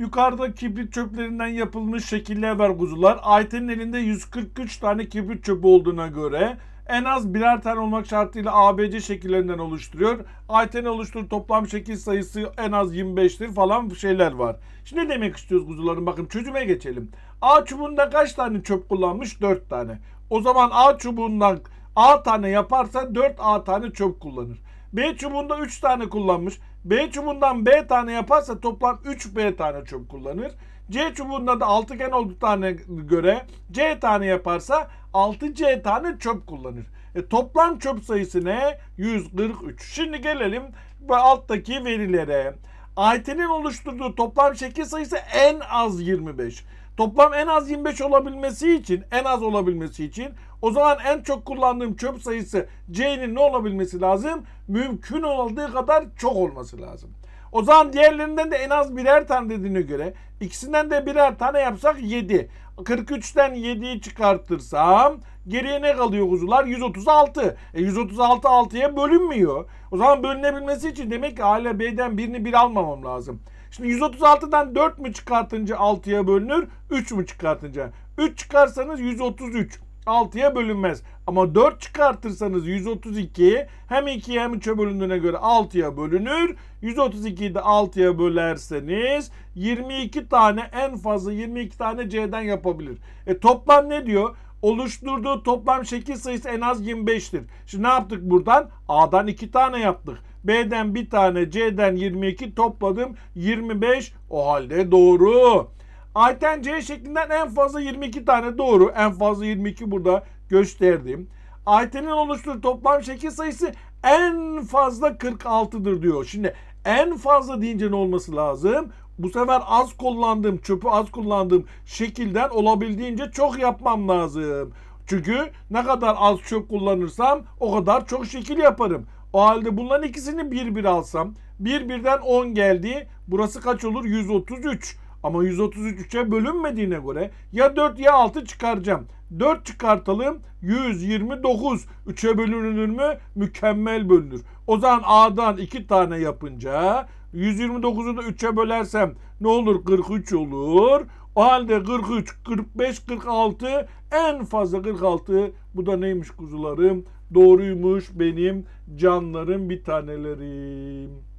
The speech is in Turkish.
yukarıda kibrit çöplerinden yapılmış şekiller var kuzular. Ayten'in elinde 143 tane kibrit çöpü olduğuna göre en az birer tane olmak şartıyla ABC şekillerinden oluşturuyor. Ayten'in oluşturduğu toplam şekil sayısı en az 25'tir falan şeyler var. Şimdi ne demek istiyoruz kuzularım? Bakın çözüme geçelim. A çubuğunda kaç tane çöp kullanmış? 4 tane. O zaman A çubuğundan A tane yaparsa 4 A tane çöp kullanır. B çubuğunda 3 tane kullanmış. B çubuğundan B tane yaparsa toplam 3 B tane çöp kullanır. C çubuğunda da altıgen olduklarına göre C tane yaparsa 6 C tane çöp kullanır. E, toplam çöp sayısı ne? 143. Şimdi gelelim bu alttaki verilere. Ayten'in oluşturduğu toplam şekil sayısı en az 25. Toplam en az 25 olabilmesi için, en az olabilmesi için o zaman en çok kullandığım çöp sayısı C'nin ne olabilmesi lazım? Mümkün olduğu kadar çok olması lazım. O zaman diğerlerinden de en az birer tane dediğine göre ikisinden de birer tane yapsak 7. 43'ten 7'yi çıkartırsam geriye ne kalıyor kuzular? 136. E 136 6'ya bölünmüyor. O zaman bölünebilmesi için demek ki A ile B'den birini bir almamam lazım. Şimdi 136'dan 4 mü çıkartınca 6'ya bölünür? 3 mü çıkartınca? 3 çıkarsanız 133. 6'ya bölünmez. Ama 4 çıkartırsanız 132 hem 2'ye hem 3'e bölündüğüne göre 6'ya bölünür. 132'yi de 6'ya bölerseniz 22 tane en fazla 22 tane C'den yapabilir. E toplam ne diyor? Oluşturduğu toplam şekil sayısı en az 25'tir. Şimdi ne yaptık buradan? A'dan 2 tane yaptık. B'den bir tane, C'den 22 topladım. 25 o halde doğru. Ayten C şeklinden en fazla 22 tane doğru. En fazla 22 burada gösterdim. Ayten'in oluşturduğu toplam şekil sayısı en fazla 46'dır diyor. Şimdi en fazla deyince ne olması lazım? Bu sefer az kullandığım, çöpü az kullandığım şekilden olabildiğince çok yapmam lazım. Çünkü ne kadar az çöp kullanırsam o kadar çok şekil yaparım. O halde bunların ikisini bir bir alsam, bir birden 10 geldi. Burası kaç olur? 133. Ama 133'e bölünmediğine göre ya 4 ya 6 çıkaracağım. 4 çıkartalım 129. 3'e bölünür mü? Mükemmel bölünür. O zaman A'dan 2 tane yapınca 129'u da 3'e bölersem ne olur? 43 olur. O halde 43, 45, 46 en fazla 46. Bu da neymiş kuzularım? Doğruymuş benim canlarım bir tanelerim.